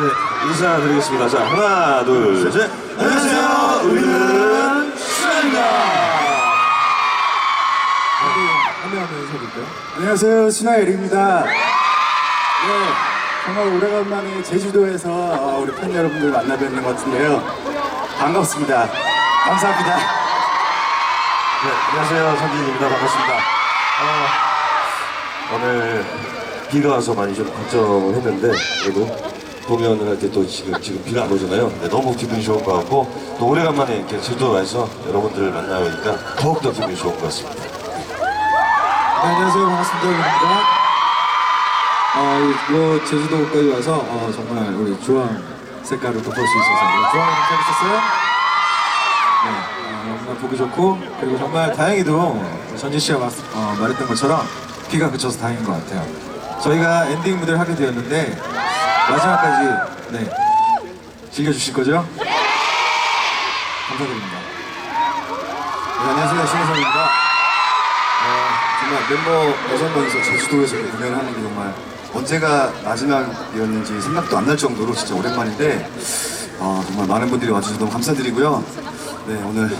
네, 인사드리겠습니다. 자, 하나, 둘, 셋. 안녕하세요. 우리는 신화입니다. 안녕하세요 신하예리입니다 네 정말 오래간만에 제주도에서 어, 우리 팬 여러분들 만나 뵙는 것 같은데요 반갑습니다 감사합니다 네, 안녕하세요. 선진입니다. 반갑습니다. 어, 오늘 비가 와서 많이 좀 걱정을 했는데, 그래도 공연을 할 때 또 지금, 지금 비가 안 오잖아요. 네, 너무 기분이 좋은 것 같고, 또 오래간만에 이렇게 제주도 와서 여러분들을 만나보니까 더욱더 기분이 좋은 것 같습니다. 네, 안녕하세요. 반갑습니다. 여러분들. 어, 이거 제주도까지 와서 어, 정말 우리 주황 색깔을 또볼수 있어서 주황 재밌었어요? 네, 어, 정말 보기 좋고 그리고 정말 다행히도 전진 씨가 말, 어, 말했던 것처럼 비가 그쳐서 다행인 것 같아요. 저희가 엔딩 무대를 하게 되었는데 마지막까지 네 즐겨주실 거죠? 감사드립니다. 네, 안녕하세요. 신혜성입니다. 어, 정말 멤버 여섯 명이서 제주도에서 공연을 하는 게 정말 언제가 마지막이었는지 생각도 안 날 정도로 진짜 오랜만인데 어, 정말 많은 분들이 와주셔서 너무 감사드리고요. 네 오늘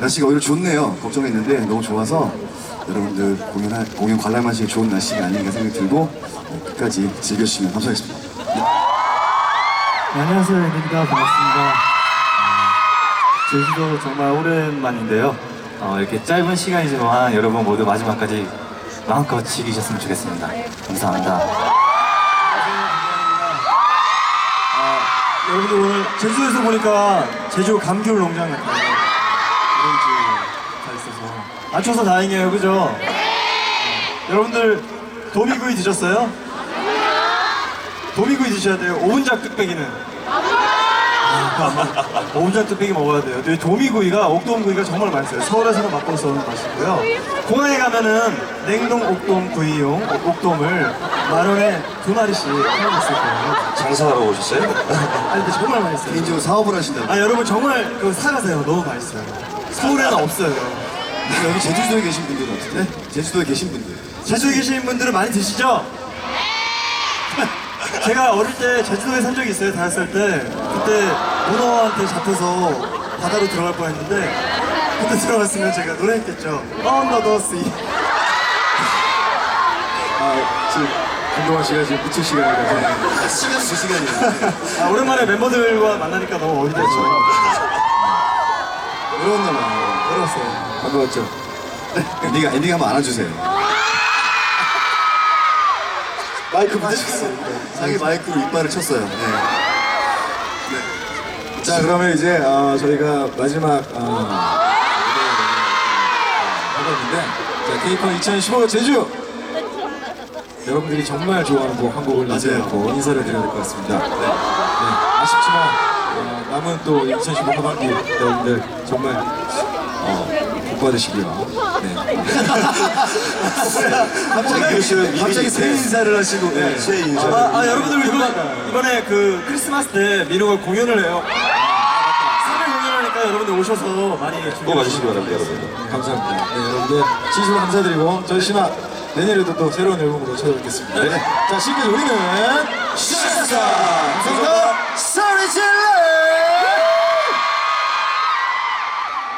날씨가 오히려 좋네요. 걱정했는데 너무 좋아서 여러분들 공연할, 공연 관람하시기 좋은 날씨가 아닌가 생각이 들고 네, 끝까지 즐겨주시면 감사하겠습니다 네, 안녕하세요, 앤디입니다. 반갑습니다. 어, 제주도 정말 오랜만인데요. 어, 이렇게 짧은 시간이지만 여러분 모두 마지막까지 마음껏 즐기셨으면 좋겠습니다. 감사합니다. 여러분들 오늘 제주도에서 보니까 제주 감귤 농장 같아요. 오렌지 다 있어서. 맞춰서 다행이에요, 그죠? 네. 여러분들 도미구이 드셨어요? 도미구이 드셔야 돼요. 오분작 뚝배기는. 오분작 뚝배기 먹어야 돼요. 근데 도미구이가 옥돔구이가 정말 맛있어요. 서울에서는 맛보서는 맛있고요. 공항에 가면은 냉동 옥돔 구이용 옥돔을 만 원에 두 마리씩 팔고 있을 거예요. 장사하러 오셨어요? 아니 근데 정말 맛있어요. 개인적으로 사업을 하신다고 아 여러분 정말 그거 사가세요. 너무 맛있어요. 서울에는 없어요. 여기 제주도에 계신 분들은 어떻게? 제주도에 계신 분들 제주도에 계신 분들은 많이 드시죠? 제가 어릴 때 제주도에 산 적이 있어요, 다섯 살 때. 그때 문어한테 잡혀서 바다로 들어갈 뻔 했는데 그때 들어갔으면 제가 노래했겠죠. Sea. 아, 지금 김동완 씨가 지금 붙일 시간이라서 시간 두 시간이에요. 아, 오랜만에 멤버들과 만나니까 너무 어리다죠. 외웠나 봐요. 외웠어요. 반가웠죠? 네, 엔딩, 엔딩 한번 안아주세요. 마이크 붙이셨어요. 자기 마이크로 이빨을 쳤어요. 네. 자 그러면 이제 어, 저희가 마지막 어, 있는데 자 K-POP 2015 제주 여러분들이 정말 좋아하는 곡 한 곡을 남겨놓고 인사를 드려야 될 것 같습니다. 네. 네, 아쉽지만 어, 남은 또 2015 하반기 여러분들 정말 어, 복 받으시고요. 네. 갑자기, 갑자기 새 인사를 하시고. 네. 새 인사. 아, 아, 여러분들 이거 이번에 그 크리스마스 때 민호가 공연을 해요. 3일 공연하니까 여러분들 오셔서 많이 꼭 즐겨주시기 와주시기 바랍니다, 여러분. 감사합니다. 네, 여러분들 진심으로 감사드리고 저희 신화 내년에도 또 새로운 앨범으로 찾아뵙겠습니다. 네. 자 지금까지 우리는 시작했습니다. 감사합니다.